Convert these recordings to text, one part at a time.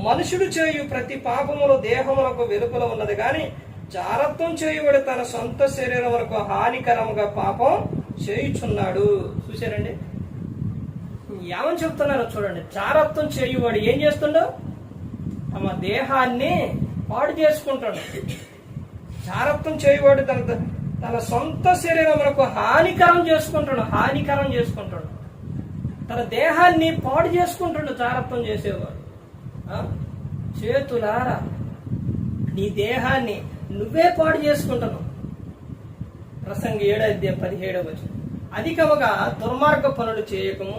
మనుషుడు చేయు ప్రతి పాపములు దేహములకు వెలుపల ఉన్నది కానీ జారత్వం చేయబడి తన సొంత శరీరం వరకు హానికరముగా పాపం చేయుచున్నాడు. చూశారండి? ఏమని చెప్తున్నారో చూడండి. జారత్వం చేయువాడు ఏం చేస్తుండో? తమ దేహాన్ని పాడు చేసుకుంటాడు. జారత్వం చేయువాడు తన తన సొంత శరీరములకు హానికరం చేసుకుంటాడు హానికరం చేసుకుంటాడు. తన దేహాన్ని పాడు చేసుకుంటాడు జారత్వం చేసేవాడు. చేతులారా? నీ దేహాన్ని నువ్వే పాడు చేసుకుంటున్నావు. ప్రసంగి ఏడాది పదిహేడవ వచనం. అధికముగా దుర్మార్గ పనులు చేయకము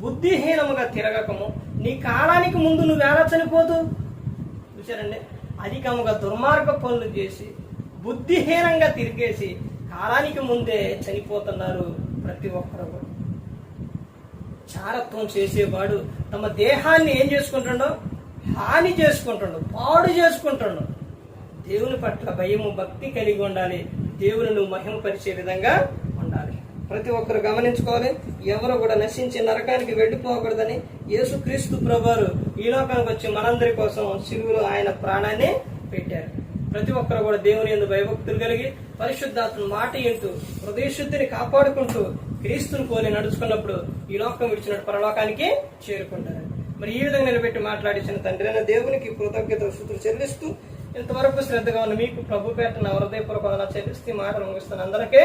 బుద్ధిహీనముగా తిరగకము నీ కాలానికి ముందు నువ్వు ఎలా చనిపోదు చూసారండి అధికముగా దుర్మార్గ పనులు చేసి బుద్ధిహీనంగా తిరిగేసి కాలానికి ముందే చనిపోతున్నారు ప్రతి ఒక్కరు. చారత్వం చేసేవాడు తమ దేహాన్ని ఏం చేసుకుంటుండో? హాని చేసుకుంటుండు పాడు చేసుకుంటుండు. దేవుని పట్ల భయము భక్తి కలిగి ఉండాలి. దేవుని మహిమపరిచే విధంగా ఉండాలి. ప్రతి ఒక్కరు గమనించుకోవాలి. ఎవరు కూడా నశించి నరకానికి వెళ్ళిపోకూడదని యేసుక్రీస్తు ప్రభువారు ఈ లోకానికి వచ్చి మనందరి కోసం సిలువులో ఆయన ప్రాణాన్ని పెట్టారు. ప్రతి ఒక్కరు కూడా దేవుని ఎందు భయభక్తులు కలిగి పరిశుద్ధాత్మ మాట ఇంటూ హృదయశుద్ధిని కాపాడుకుంటూ క్రీస్తుని పోలి నడుచుకున్నప్పుడు ఈ లోకం విడిచినట్టు పరలోకానికి చేరుకుంటారు. మరి ఈ విధంగా నిలబెట్టి మాట్లాడించిన తండ్రి అయిన దేవునికి కృతజ్ఞత స్థుతులు చెల్లిస్తూ ఇంతవరకు శ్రద్ధగా ఉన్న మీకు ప్రభు పేట నా చెల్లిస్తూ మాటలు ముగిస్తున్న అందరికీ